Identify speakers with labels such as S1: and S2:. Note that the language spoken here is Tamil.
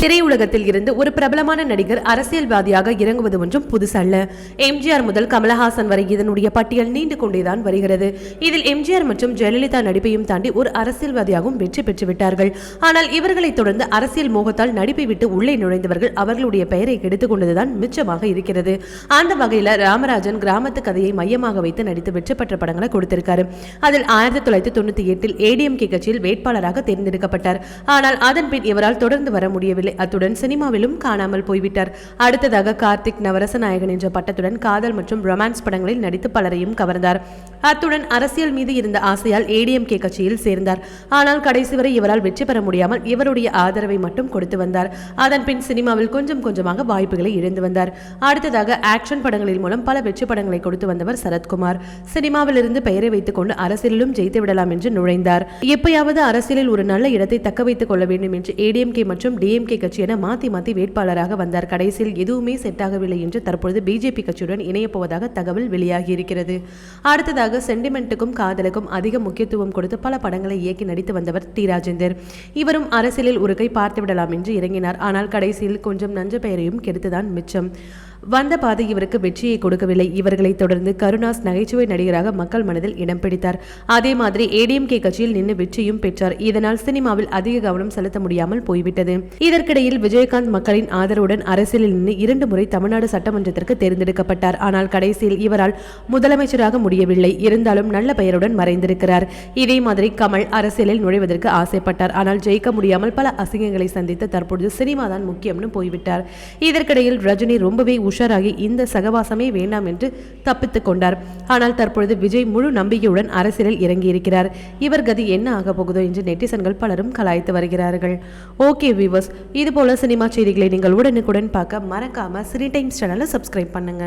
S1: திரையுலகத்தில் இருந்து ஒரு பிரபலமான நடிகர் அரசியல்வாதியாக இறங்குவது ஒன்றும் புதுசல்ல. எம்ஜிஆர் முதல் கமலஹாசன் வரை இதனுடைய பட்டியல் நீண்டு கொண்டேதான் வருகிறது. இதில் எம்ஜிஆர் மற்றும் ஜெயலலிதா நடிப்பையும் தாண்டி ஒரு அரசியல்வாதியாகவும் வெற்றி பெற்று விட்டார்கள் ஆனால் இவர்களை தொடர்ந்து அரசியல் மோகத்தால் நடிப்பை விட்டு உள்ளே நுழைந்தவர்கள் அவர்களுடைய பெயரை கெடுத்துக் கொண்டதுதான் மிச்சமாக இருக்கிறது. அந்த வகையில் ராமராஜன் கிராமத்து கதையை மையமாக வைத்து நடித்து வெற்றி பெற்ற படங்களை கொடுத்திருக்காரு. அதில் ஆயிரத்தி தொள்ளாயிரத்தி தொண்ணூத்தி எட்டில் ஏடிஎம்கே கட்சியில் வேட்பாளராக தேர்ந்தெடுக்கப்பட்டார். ஆனால் அதன் பின் இவரால் தொடர்ந்து வர முடியவில்லை. அத்துடன் சினிமாவிலும் காணாமல் போய்விட்டார். அடுத்ததாக கார்த்திக் நவரச நாயகன் என்ற பட்டத்துடன் காதல் மற்றும் ரொமான்ஸ் படங்களில் நடித்து பலரையும் கவர்ந்தார். அத்துடன் அரசியல் மீது இருந்த ஆசையால் ஏடிஎம்கே கட்சியில் சேர்ந்தார். ஆனால் கடைசி வரை இவரால் வெற்றி பெற முடியாமல் இவருடைய ஆதரவை மட்டும் கொடுத்து வந்தார். அதன் பின் சினிமாவில் கொஞ்சம் கொஞ்சமாக வாய்ப்புகளை இழந்து வந்தார். அடுத்ததாக ஆக்ஷன் படங்களின் மூலம் பல வெற்றி படங்களை கொடுத்து வந்தவர் சரத்குமார். சினிமாவிலிருந்து பெயரை வைத்துக் கொண்டு அரசியலிலும் ஜெயித்து விடலாம் என்று நுழைந்தார். எப்பயாவது அரசியலில் ஒரு நல்ல இடத்தை தக்க வைத்துக் கொள்ள வேண்டும் என்று ஏடிஎம்கே மற்றும் டிஎம்கே கட்சி என மாத்தி மாத்தி வேட்பாளராக வந்தார். கடைசியில் எதுவுமே செட் ஆகவில்லை என்று தற்பொழுது பிஜேபி கட்சியுடன் இணையப்போவதாக தகவல் வெளியாகி இருக்கிறது அடுத்ததாக சென்டிமெண்ட்டுக்கும் காதலுக்கும் அதிக முக்கியத்துவம் கொடுத்து பல படங்களை இயக்கி நடித்து வந்தவர் டி ராஜேந்தர். இவரும் அரசியலில் ஒரு கை பார்த்து விடலாம் என்று இறங்கினார். ஆனால் கடைசியில் கொஞ்சம் நஞ்ச பெயரையும் கெடுத்துதான் மிச்சம். வந்த பாதை இவருக்கு வெற்றியை கொடுக்கவில்லை. இவர்களை தொடர்ந்து கருணாஸ் நகைச்சுவை நடிகராக மக்கள் மனதில் இடம் பிடித்தார். அதே மாதிரி ஏடிஎம்கே கட்சியில் நின்று வெற்றியும் பெற்றார். இதனால் சினிமாவில் அதிக கவனம் செலுத்த முடியாமல் போய்விட்டது. இதற்கிடையில் விஜயகாந்த் மக்களின் ஆதரவுடன் அரசியலில் நின்று இரண்டு முறை தமிழ்நாடு சட்டமன்றத்திற்கு தேர்ந்தெடுக்கப்பட்டார். ஆனால் கடைசியில் இவரால் முதலமைச்சராக முடியவில்லை. இருந்தாலும் நல்ல பெயருடன் மறைந்திருக்கிறார். இதே மாதிரி கமல் அரசியலில் நுழைவதற்கு ஆசைப்பட்டார். ஆனால் ஜெயிக்க முடியாமல் பல அசிங்கங்களை சந்தித்து தற்பொழுது சினிமா தான் முக்கியம்னு போய்விட்டார். இதற்கிடையில் ரஜினி ரொம்பவே உஷாராகி இந்த சகவாசமே வேண்டாம் என்று தப்பித்துக் கொண்டார். ஆனால் தற்பொழுது விஜய் முழு நம்பிக்கையுடன் அரசியலில் இறங்கியிருக்கிறார். இவர் கதி என்ன ஆக போகுதோ என்று நெட்டிசன்கள் பலரும் கலாய்த்து வருகிறார்கள். ஓகே வியூவர்ஸ் இது போல சினிமா செய்திகளை நீங்கள் உடனுக்குடன் பார்க்க மறக்காம சினி டைம்ஸ் சேனலை சப்ஸ்கிரைப் பண்ணுங்க.